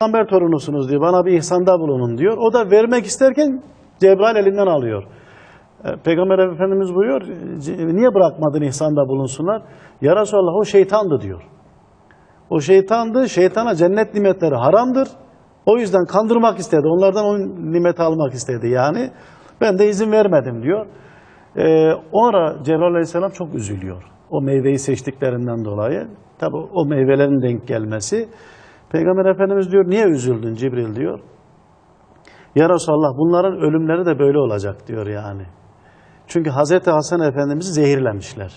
peygamber torunusunuz diyor. Bana bir ihsanda bulunun diyor. O da vermek isterken Cebrail elinden alıyor. E, Peygamber Efendimiz buyuruyor. "Ce- Niye bırakmadın ihsanda bulunsunlar? Ya Resulallah o şeytandı diyor. O şeytandı. Şeytana cennet nimetleri haramdır. O yüzden kandırmak istedi. Onlardan o nimeti almak istedi yani. Ben de izin vermedim diyor. Ee, orada Cebrail Aleyhisselam çok üzülüyor. O meyveyi seçtiklerinden dolayı. Tabi o meyvelerin denk gelmesi. Peygamber Efendimiz diyor niye üzüldün Cibril diyor. Ya Resulallah bunların ölümleri de böyle olacak diyor yani. Çünkü Hazreti Hasan Efendimiz'i zehirlemişler.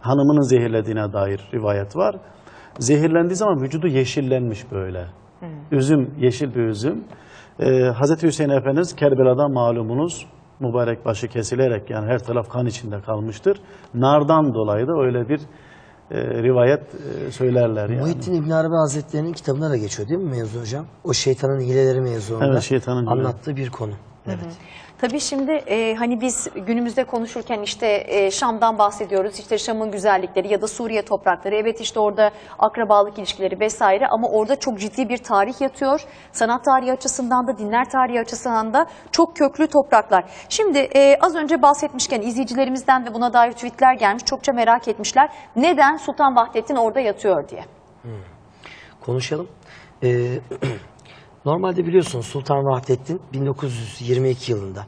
Hanımının zehirlediğine dair rivayet var. Zehirlendiği zaman vücudu yeşillenmiş böyle. Üzüm, yeşil bir üzüm. Ee, Hazreti Hüseyin Efendimiz Kerbela'da malumunuz mübarek başı kesilerek yani her taraf kan içinde kalmıştır. Nardan dolayı da öyle bir e, rivayet e, söylerler yani. Muhittin İbn Arabi Hazretleri'nin kitabına da geçiyor değil mi mevzu hocam? O şeytanın hileleri mevzuunda Evet, şeytanın anlattığı bir konu. Evet. Tabii şimdi e, hani biz günümüzde konuşurken işte e, Şam'dan bahsediyoruz. işte Şam'ın güzellikleri ya da Suriye toprakları. Evet işte orada akrabalık ilişkileri vesaire ama orada çok ciddi bir tarih yatıyor. Sanat tarihi açısından da dinler tarihi açısından da çok köklü topraklar. Şimdi e, az önce bahsetmişken izleyicilerimizden de buna dair tweetler gelmiş. Çokça merak etmişler. Neden Sultan Vahdettin orada yatıyor diye. Konuşalım. Ee, normalde biliyorsunuz Sultan Vahdettin 1922 yılında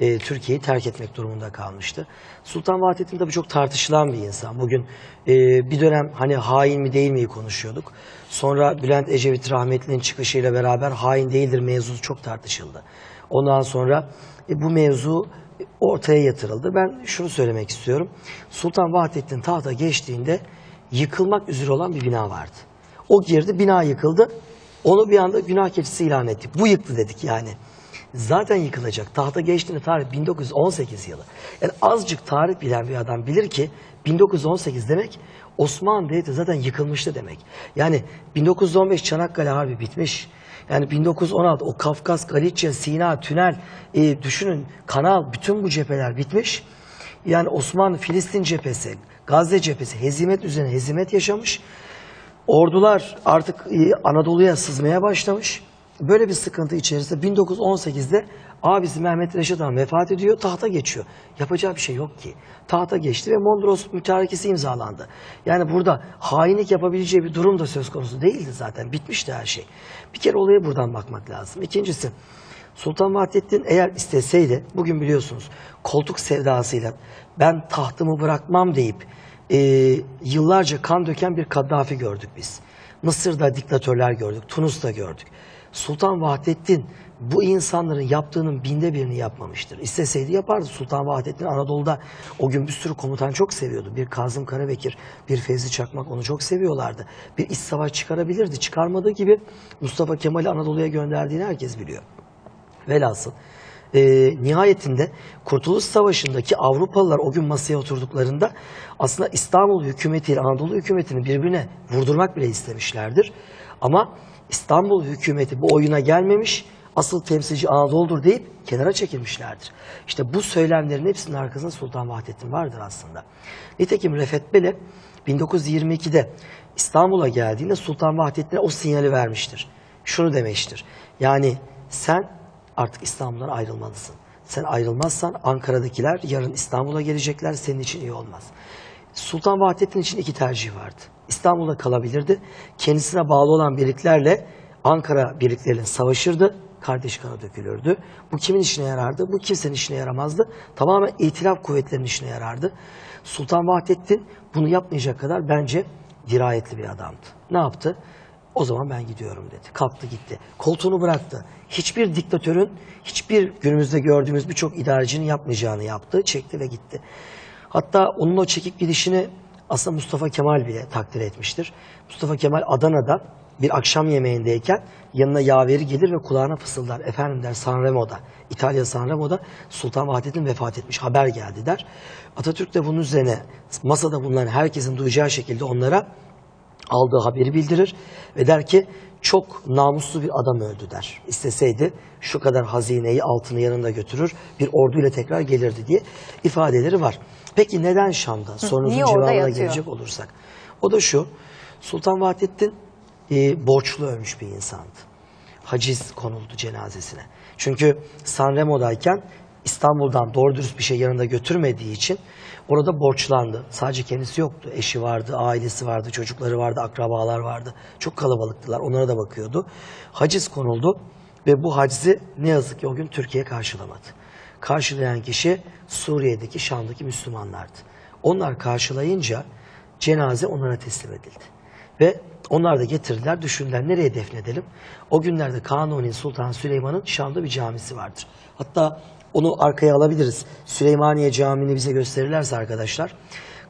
e, Türkiye'yi terk etmek durumunda kalmıştı. Sultan Vahdettin tabii çok tartışılan bir insan. Bugün e, bir dönem hani hain mi değil mi konuşuyorduk. Sonra Bülent Ecevit rahmetlinin çıkışıyla beraber hain değildir mevzusu çok tartışıldı. Ondan sonra e, bu mevzu ortaya yatırıldı. Ben şunu söylemek istiyorum. Sultan Vahdettin tahta geçtiğinde yıkılmak üzere olan bir bina vardı. O girdi, bina yıkıldı. Onu bir anda günah keçisi ilan ettik. Bu yıktı dedik yani. Zaten yıkılacak. Tahta geçtiğinde tarih 1918 yılı. Yani azıcık tarih bilen bir adam bilir ki 1918 demek Osmanlı Devleti zaten yıkılmıştı demek. Yani 1915 Çanakkale Harbi bitmiş. Yani 1916 o Kafkas, Galicia, Sina, Tünel, e, düşünün kanal, bütün bu cepheler bitmiş. Yani Osmanlı, Filistin cephesi, Gazze cephesi hezimet üzerine hezimet yaşamış. Ordular artık e, Anadolu'ya sızmaya başlamış. Böyle bir sıkıntı içerisinde 1918'de abisi Mehmet Reşit Han vefat ediyor, tahta geçiyor. Yapacağı bir şey yok ki. Tahta geçti ve Mondros mütarekesi imzalandı. Yani burada hainlik yapabileceği bir durum da söz konusu değildi zaten. Bitmişti her şey. Bir kere olaya buradan bakmak lazım. İkincisi, Sultan Vahdettin eğer isteseydi, bugün biliyorsunuz koltuk sevdasıyla ben tahtımı bırakmam deyip e, yıllarca kan döken bir Kaddafi gördük biz. Mısır'da diktatörler gördük, Tunus'ta gördük. Sultan Vahdettin bu insanların yaptığının binde birini yapmamıştır. İsteseydi yapardı. Sultan Vahdettin Anadolu'da o gün bir sürü komutan çok seviyordu. Bir Kazım Karabekir, bir Fevzi Çakmak onu çok seviyorlardı. Bir iç savaş çıkarabilirdi. Çıkarmadığı gibi Mustafa Kemal'i Anadolu'ya gönderdiğini herkes biliyor. Velhasıl e, nihayetinde Kurtuluş Savaşı'ndaki Avrupalılar o gün masaya oturduklarında aslında İstanbul hükümeti ile Anadolu hükümetini birbirine vurdurmak bile istemişlerdir. Ama İstanbul hükümeti bu oyuna gelmemiş, asıl temsilci Anadolu'dur deyip kenara çekilmişlerdir. İşte bu söylemlerin hepsinin arkasında Sultan Vahdettin vardır aslında. Nitekim Refet Bele 1922'de İstanbul'a geldiğinde Sultan Vahdettin'e o sinyali vermiştir. Şunu demiştir. Yani sen artık İstanbul'dan ayrılmalısın. Sen ayrılmazsan Ankara'dakiler yarın İstanbul'a gelecekler senin için iyi olmaz. Sultan Vahdettin için iki tercih vardı. İstanbul'da kalabilirdi. Kendisine bağlı olan birliklerle Ankara birlikleriyle savaşırdı. Kardeş kanı dökülürdü. Bu kimin işine yarardı? Bu kimsenin işine yaramazdı. Tamamen itilaf kuvvetlerinin işine yarardı. Sultan Vahdettin bunu yapmayacak kadar bence dirayetli bir adamdı. Ne yaptı? O zaman ben gidiyorum dedi. Kalktı gitti. Koltuğunu bıraktı. Hiçbir diktatörün, hiçbir günümüzde gördüğümüz birçok idarecinin yapmayacağını yaptı. Çekti ve gitti. Hatta onun o çekik gidişini aslında Mustafa Kemal bile takdir etmiştir. Mustafa Kemal Adana'da bir akşam yemeğindeyken yanına yaveri gelir ve kulağına fısıldar. Efendim der Sanremo'da, İtalya Sanremo'da Sultan Vahdettin vefat etmiş haber geldi der. Atatürk de bunun üzerine masada bulunan herkesin duyacağı şekilde onlara aldığı haberi bildirir ve der ki çok namuslu bir adam öldü der. İsteseydi şu kadar hazineyi altını yanında götürür bir orduyla tekrar gelirdi diye ifadeleri var. Peki neden Şam'da? Sorunuzun cevabına gelecek olursak. O da şu Sultan Vahdettin e, borçlu ölmüş bir insandı. Haciz konuldu cenazesine. Çünkü Sanremo'dayken İstanbul'dan doğru dürüst bir şey yanında götürmediği için orada borçlandı. Sadece kendisi yoktu. Eşi vardı, ailesi vardı, çocukları vardı, akrabalar vardı. Çok kalabalıktılar. Onlara da bakıyordu. Haciz konuldu ve bu hacizi ne yazık ki o gün Türkiye karşılamadı. Karşılayan kişi Suriye'deki, Şam'daki Müslümanlardı. Onlar karşılayınca cenaze onlara teslim edildi. Ve onlar da getirdiler, düşündüler nereye defnedelim? O günlerde Kanuni Sultan Süleyman'ın Şam'da bir camisi vardır. Hatta onu arkaya alabiliriz. Süleymaniye Camii'ni bize gösterirlerse arkadaşlar.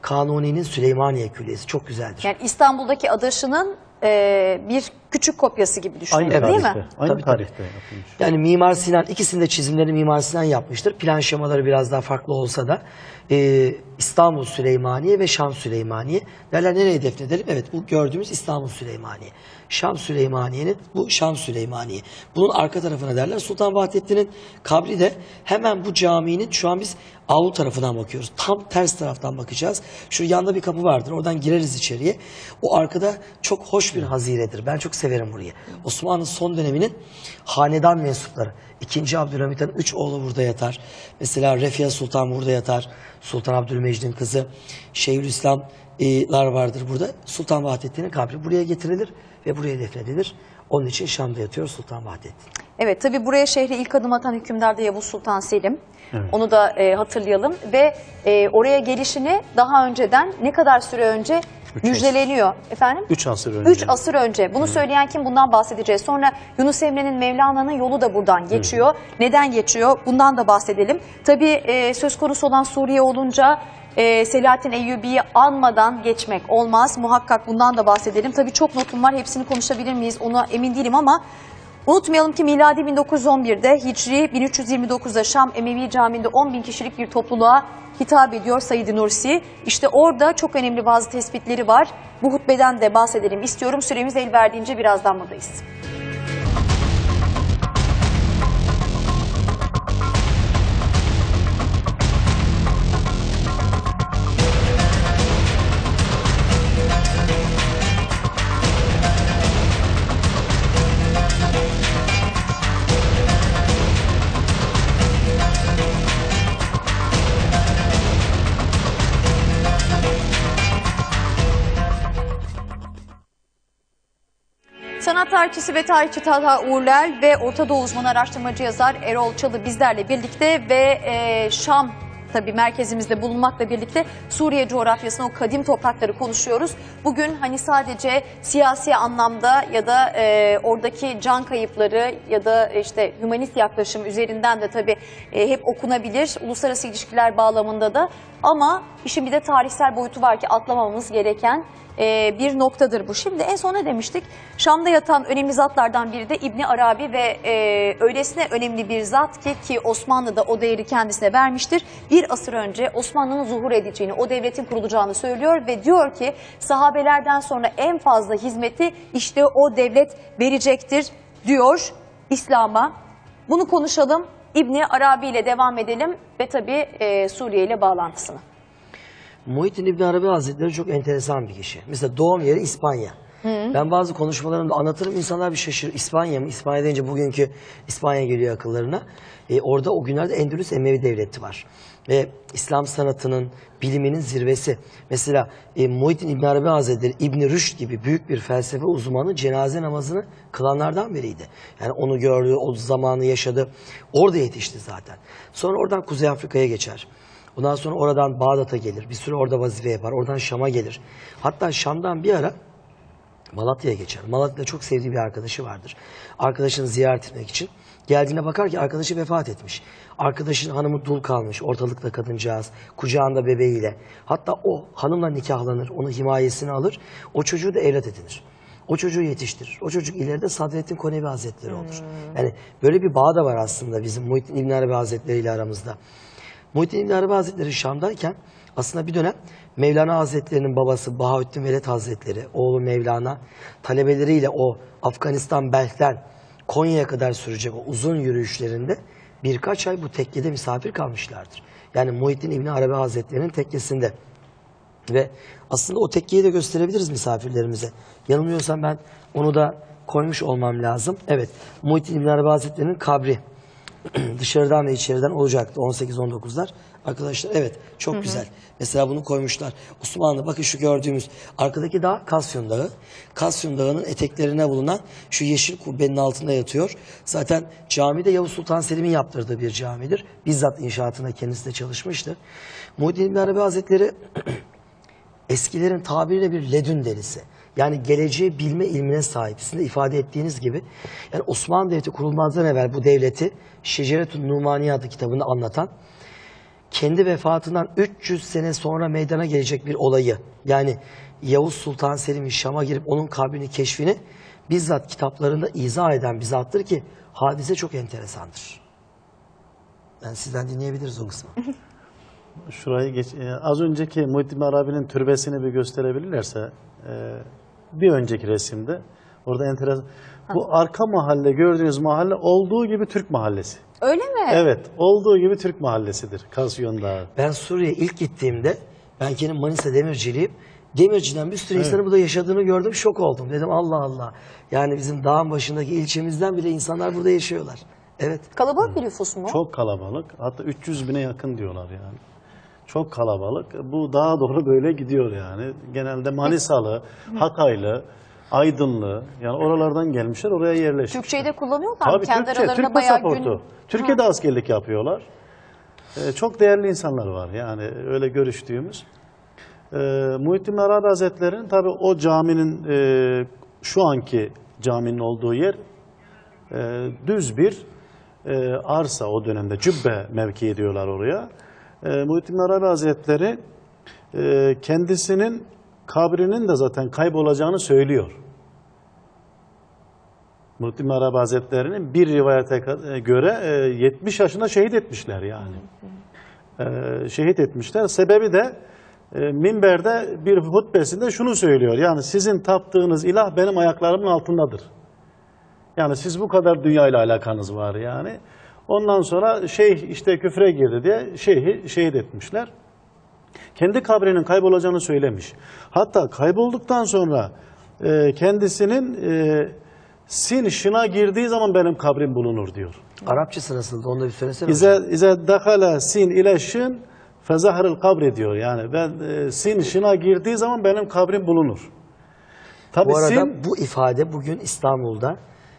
Kanuni'nin Süleymaniye Külliyesi çok güzeldir. Yani İstanbul'daki adaşının e, bir küçük kopyası gibi düşünelim Aynı değil tarihte. mi? Aynı Tabii, tabii. tarihte yapılmış. Yani Mimar Sinan ikisinde çizimleri Mimar Sinan yapmıştır. Plan şemaları biraz daha farklı olsa da e, İstanbul Süleymaniye ve Şam Süleymaniye. Derler nereye defnedelim? Evet bu gördüğümüz İstanbul Süleymaniye. Şam Süleymaniye'nin bu Şam Süleymaniye. Bunun arka tarafına derler. Sultan Vahdettin'in kabri de hemen bu caminin şu an biz avlu tarafından bakıyoruz. Tam ters taraftan bakacağız. Şu yanda bir kapı vardır. Oradan gireriz içeriye. O arkada çok hoş bir haziredir. Ben çok severim burayı. Osmanlı son döneminin hanedan mensupları. İkinci Abdülhamit'in üç oğlu burada yatar. Mesela Refia Sultan burada yatar. Sultan Abdülmecid'in kızı. Şeyhülislamlar vardır burada. Sultan Vahdettin'in kabri buraya getirilir ve buraya defnedilir. Onun için Şam'da yatıyor Sultan Vahdettin. Evet tabi buraya şehre ilk adım atan hükümdar da Yavuz Sultan Selim. Onu da e, hatırlayalım ve e, oraya gelişini daha önceden ne kadar süre önce müjdeleniyor efendim? Üç asır önce. 3 asır önce. Bunu söyleyen kim? Bundan bahsedeceğiz. Sonra Yunus Emre'nin Mevlana'nın yolu da buradan geçiyor. Neden geçiyor? Bundan da bahsedelim. Tabii e, söz konusu olan Suriye olunca e, Selahattin Eyyubi'yi anmadan geçmek olmaz. Muhakkak bundan da bahsedelim. Tabii çok notum var. Hepsini konuşabilir miyiz? Ona emin değilim ama Unutmayalım ki miladi 1911'de Hicri 1329'da Şam Emevi Camii'nde 10 bin kişilik bir topluluğa hitap ediyor Said Nursi. İşte orada çok önemli bazı tespitleri var. Bu hutbeden de bahsedelim istiyorum. Süremiz el verdiğince birazdan buradayız. Tarihçisi ve tarihçi Talha Uğurlel ve Orta Doğu uzmanı araştırmacı yazar Erol Çalı bizlerle birlikte ve e, Şam tabii merkezimizde bulunmakla birlikte Suriye coğrafyasına o kadim toprakları konuşuyoruz. Bugün hani sadece siyasi anlamda ya da e, oradaki can kayıpları ya da işte hümanist yaklaşım üzerinden de tabii e, hep okunabilir. Uluslararası ilişkiler bağlamında da ama işin bir de tarihsel boyutu var ki atlamamamız gereken e, bir noktadır bu. Şimdi en son ne demiştik? Şam'da yatan önemli zatlardan biri de İbni Arabi ve e, öylesine önemli bir zat ki ki Osmanlı da o değeri kendisine vermiştir. Bir asır önce Osmanlı'nın zuhur edeceğini, o devletin kurulacağını söylüyor ve diyor ki sahabelerden sonra en fazla hizmeti işte o devlet verecektir diyor İslam'a. Bunu konuşalım. İbni Arabi ile devam edelim ve tabii e, Suriye ile bağlantısını. Muhittin İbn Arabi Hazretleri çok enteresan bir kişi. Mesela doğum yeri İspanya. Ben bazı konuşmalarımda anlatırım insanlar bir şaşırır. İspanya mı? İspanya deyince bugünkü İspanya geliyor akıllarına. E, orada o günlerde Endülüs Emevi Devleti var. Ve İslam sanatının, biliminin zirvesi. Mesela e, Muhittin İbn Arabi Hazretleri İbn Rüşd gibi büyük bir felsefe uzmanı cenaze namazını kılanlardan biriydi. Yani onu gördü, o zamanı yaşadı. Orada yetişti zaten. Sonra oradan Kuzey Afrika'ya geçer. Ondan sonra oradan Bağdat'a gelir. Bir süre orada vazife yapar. Oradan Şam'a gelir. Hatta Şam'dan bir ara Malatya'ya geçer. Malatya'da çok sevdiği bir arkadaşı vardır. Arkadaşını ziyaret etmek için. Geldiğine bakar ki arkadaşı vefat etmiş. Arkadaşın hanımı dul kalmış. Ortalıkta kadıncağız. Kucağında bebeğiyle. Hatta o hanımla nikahlanır. Onu himayesine alır. O çocuğu da evlat edinir. O çocuğu yetiştirir. O çocuk ileride Sadrettin Konevi Hazretleri olur. Yani böyle bir bağ da var aslında bizim Muhittin İbn Arabi Hazretleri ile aramızda. Muhittin İbn Arabi Hazretleri Şam'dayken aslında bir dönem Mevlana Hazretleri'nin babası Bahaüddin Veled Hazretleri, oğlu Mevlana, talebeleriyle o Afganistan Belk'ten Konya'ya kadar sürecek o uzun yürüyüşlerinde birkaç ay bu tekkede misafir kalmışlardır. Yani Muhittin İbn Arabi Hazretleri'nin tekkesinde. Ve aslında o tekkeyi de gösterebiliriz misafirlerimize. Yanılmıyorsam ben onu da koymuş olmam lazım. Evet, Muhittin İbn Arabi Hazretleri'nin kabri dışarıdan ve içeriden olacaktı 18-19'lar. Arkadaşlar evet çok güzel. Mesela bunu koymuşlar. Osmanlı bakın şu gördüğümüz arkadaki dağ Kasyon Dağı. Kasyon Dağı'nın eteklerine bulunan şu yeşil kubbenin altında yatıyor. Zaten cami de Yavuz Sultan Selim'in yaptırdığı bir camidir. Bizzat inşaatına kendisi de çalışmıştır. Muhyiddin Arabi Hazretleri eskilerin tabiriyle bir ledün delisi. Yani geleceği bilme ilmine sahip. Sizin de ifade ettiğiniz gibi. Yani Osmanlı Devleti kurulmazdan evvel bu devleti Şeceretun Numaniye adlı kitabında anlatan kendi vefatından 300 sene sonra meydana gelecek bir olayı yani Yavuz Sultan Selim'in Şam'a girip onun kabrini keşfini bizzat kitaplarında izah eden bir zattır ki hadise çok enteresandır. Yani sizden dinleyebiliriz o kısmı. Şurayı geç, e, az önceki Muhittin Arabi'nin türbesini bir gösterebilirlerse e, bir önceki resimde orada enteresan. Bu arka mahalle gördüğünüz mahalle olduğu gibi Türk mahallesi. Öyle mi? Evet, olduğu gibi Türk mahallesidir Kasyon Dağı. Ben Suriye'ye ilk gittiğimde ben kendim Manisa demirciliyim. Demirciden bir sürü insanın burada yaşadığını gördüm. Şok oldum. Dedim Allah Allah. Yani bizim dağın başındaki ilçemizden bile insanlar burada yaşıyorlar. Evet. Kalabalık bir nüfus mu? Çok kalabalık. Hatta 300 bine yakın diyorlar yani. Çok kalabalık. Bu daha doğru böyle gidiyor yani. Genelde Manisalı, Hataylı, Aydınlı yani oralardan gelmişler oraya yerleşmişler. Türkçeyi de kullanıyorlar mı? Tabii Kendi Türkçe, aralarında Türk bayağı pasaportu. gün... Türkiye'de askerlik yapıyorlar. Ee, çok değerli insanlar var yani öyle görüştüğümüz. Ee, Muhittin Arabi Hazretleri'nin tabi o caminin e, şu anki caminin olduğu yer e, düz bir e, arsa o dönemde cübbe mevkii diyorlar oraya. E, Muhittin Arabi Hazretleri e, kendisinin kabrinin de zaten kaybolacağını söylüyor. Muhittin Arabi Hazretleri'nin bir rivayete ka- göre e, 70 yaşında şehit etmişler yani. E, şehit etmişler. Sebebi de e, minberde bir hutbesinde şunu söylüyor. Yani sizin taptığınız ilah benim ayaklarımın altındadır. Yani siz bu kadar dünya ile alakanız var yani. Ondan sonra şeyh işte küfre girdi diye şeyhi şehit etmişler. Kendi kabrinin kaybolacağını söylemiş. Hatta kaybolduktan sonra e, kendisinin e, sin şına girdiği zaman benim kabrim bulunur diyor. Arapçası nasıldı? Onu da bir söylesene. İze, ize dakala sin ile şın fezahril kabri diyor. Yani ben e, sin şına girdiği zaman benim kabrim bulunur. Tabii Bu arada sin bu ifade bugün İstanbul'da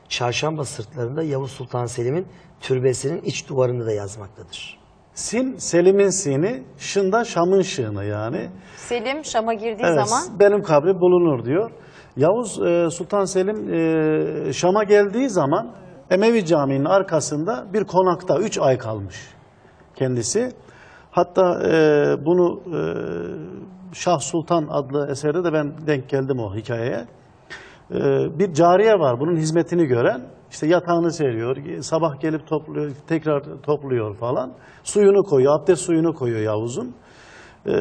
Çarşamba sırtlarında Yavuz Sultan Selim'in türbesinin iç duvarında da yazmaktadır. Sin Selim'in sini, şında Şam'ın şığını yani. Selim Şam'a girdiği Evet, zaman benim kabrim bulunur diyor. Yavuz e, Sultan Selim e, Şam'a geldiği zaman Emevi Camii'nin arkasında bir konakta 3 ay kalmış kendisi. Hatta e, bunu e, Şah Sultan adlı eserde de ben denk geldim o hikayeye. E, bir cariye var bunun hizmetini gören. İşte yatağını seriyor, sabah gelip topluyor, tekrar topluyor falan. Suyunu koyuyor, abdest suyunu koyuyor Yavuz'un. Ee,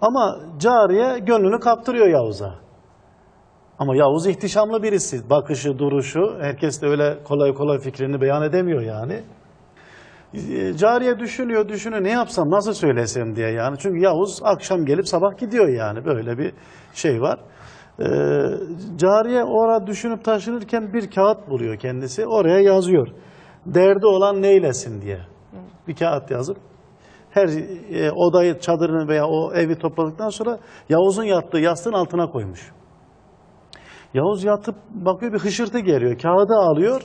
ama cariye gönlünü kaptırıyor Yavuz'a. Ama Yavuz ihtişamlı birisi. Bakışı, duruşu, herkes de öyle kolay kolay fikrini beyan edemiyor yani. Ee, Cariye düşünüyor, düşünüyor ne yapsam, nasıl söylesem diye yani. Çünkü Yavuz akşam gelip sabah gidiyor yani. Böyle bir şey var. Ee, cariye orada düşünüp taşınırken bir kağıt buluyor kendisi. Oraya yazıyor. Derdi olan neylesin diye. Bir kağıt yazıp her e, odayı, çadırını veya o evi topladıktan sonra Yavuz'un yattığı yastığın altına koymuş. Yavuz yatıp bakıyor bir hışırtı geliyor. Kağıdı alıyor.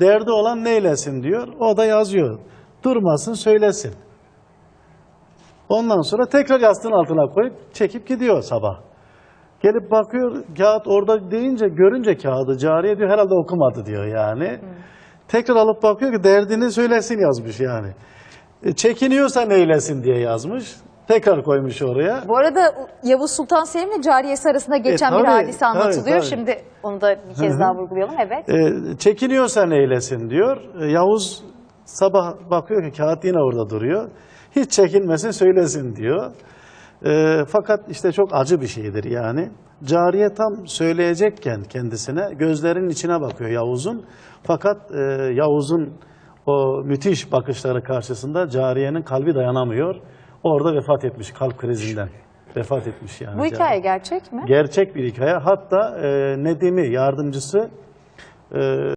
Derdi olan neylesin diyor. O da yazıyor. Durmasın söylesin. Ondan sonra tekrar yastığın altına koyup çekip gidiyor sabah. Gelip bakıyor kağıt orada deyince görünce kağıdı cariye diyor herhalde okumadı diyor yani. Tekrar alıp bakıyor ki derdini söylesin yazmış yani. E, çekiniyorsa neylesin diye yazmış. Tekrar koymuş oraya. bu arada Yavuz Sultan Selim ile cariyesi arasında geçen bir tabii, hadise tabii, anlatılıyor. tabii. Şimdi onu da bir kez daha vurgulayalım. Evet. E, çekiniyorsa neylesin diyor. E, Yavuz sabah bakıyor ki kağıt yine orada duruyor. Hiç çekinmesin söylesin diyor. E, fakat işte çok acı bir şeydir yani. Cariye tam söyleyecekken kendisine gözlerinin içine bakıyor Yavuz'un. Fakat e, Yavuz'un o müthiş bakışları karşısında cariyenin kalbi dayanamıyor. Orada vefat etmiş kalp krizinden. vefat etmiş yani. Bu hikaye gerçek mi? Gerçek bir hikaye. Hatta e, Nedim'i yardımcısı e,